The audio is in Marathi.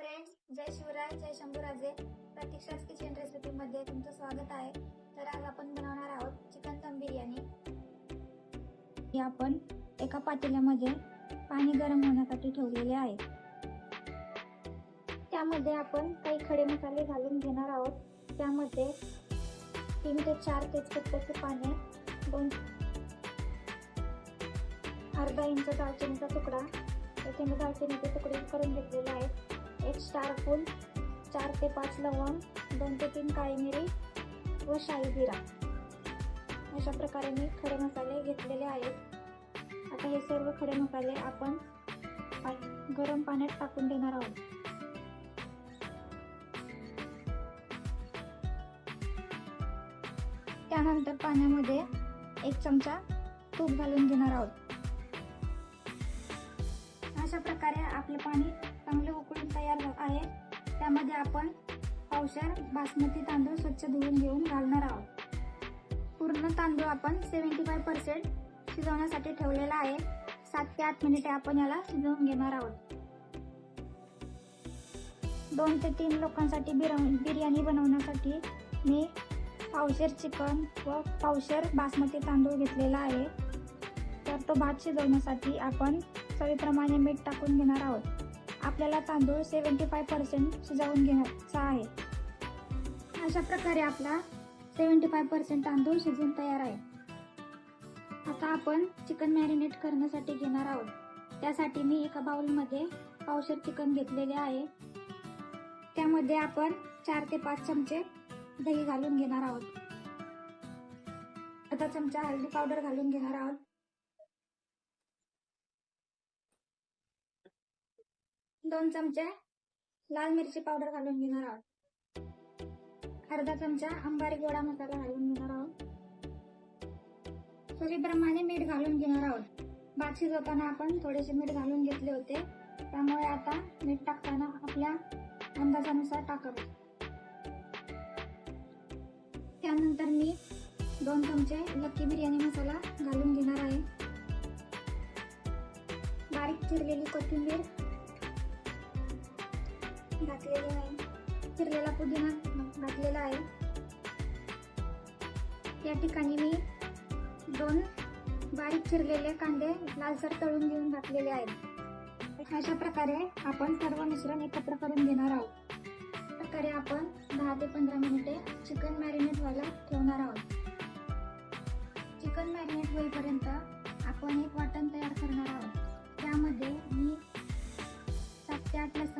फ्रेंड्स जय शिवराय जय शंभूराजे. प्रतीक्षाच किचन रेसिपी मध्ये तुमचं स्वागत आहे. तर आज आपण बनवणार आहोत चिकन दम बिर्याणी. हे आपण एका पातेल्यामध्ये पाणी गरम होण्यासाठी ठेवलेले आहे. त्यामध्ये आपण काही खडे मसाले घालून घेणार आहोत. त्यामध्ये तीन ते चार तेजपत्त्याचे पाने दोन अर्धा इंच दालचिनीचा तुकडा येथे मी दालचिनीचे तुकडे करून घेतलेले आहेत. एक स्टार फूल चार ते पाच लवंग दोन ते तीन काळी मिरी व शाही जिरा. अशा प्रकारे मी खडे मसाले घेतलेले आहेत. आता हे सर्व खडे मसाले आपण गरम पाण्यात टाकून देणार आहोत. त्यानंतर पाण्यामध्ये एक चमचा तूप घालून घेणार आहोत. अशा प्रकारे आपले पाणी चांगले उकळून तयार आहे. त्यामध्ये आपण पावशार बासमती तांदूळ स्वच्छ धुवून घेऊन घालणार आहोत. पूर्ण तांदूळ आपण सेव्हन्टी फाय पर्सेंट शिजवण्यासाठी ठेवलेला आहे. सात ते आठ मिनिटे आपण याला शिजवून घेणार आहोत. दोन ते तीन लोकांसाठी बिर- बिर्याणी बनवण्यासाठी मी पावशेर चिकन व पावशेर बासमती तांदूळ घेतलेला आहे. तर तो भात शिजवण्यासाठी आपण चवीप्रमाणे मीठ टाकून घेणार आहोत. आपल्याला तांदूळ सेवन्टी फाय पर्सेंट शिजवून घेण्याचा आहे. अशा प्रकारे आपला सेवन्टी फाय पर्सेंट तांदूळ शिजून तयार आहे. आता आपण चिकन मॅरिनेट करण्यासाठी घेणार आहोत. त्यासाठी मी एका बाउलमध्ये पावसर चिकन घेतलेले आहे. त्यामध्ये आपण चार ते पाच चमचे दही घालून घेणार आहोत. अर्धा चमचा हळदी पावडर घालून घेणार आहोत. दोन चमचे लाल मिरची पावडर घालून घेणार आहोत. अर्धा चमचा अंबारी गोडा मसाला घालून घेणार आहोत. चवीप्रमाणे मीठ घालून घेणार आहोत. भात शिजवताना आपण थोडेसे मीठ घालून घेतले होते. त्यामुळे आता मीठ टाकताना आपल्या अंदाजानुसार टाकावे. त्यानंतर मी दोन चमचे लक्की बिर्याणी मसाला घालून घेणार आहे. बारीक चिरलेली कोथिंबीर घातलेली आहे चिरलेला पुदिना घातलेला आहे. या ठिकाणी मी दोन बारीक चिरलेले कांदे लालसर तळून घेऊन घातलेले आहेत. अशा प्रकारे आपण सर्व मिश्रण एकत्र करून घेणार आहोत. प्रकारे आपण दहा ते पंधरा मिनिटे चिकन मॅरिनेट व्हायला ठेवणार आहोत. चिकन मॅरिनेट होईपर्यंत आपण एक वाटण तयार करणार आहोत. त्यामध्ये मी सात ते आठ लसण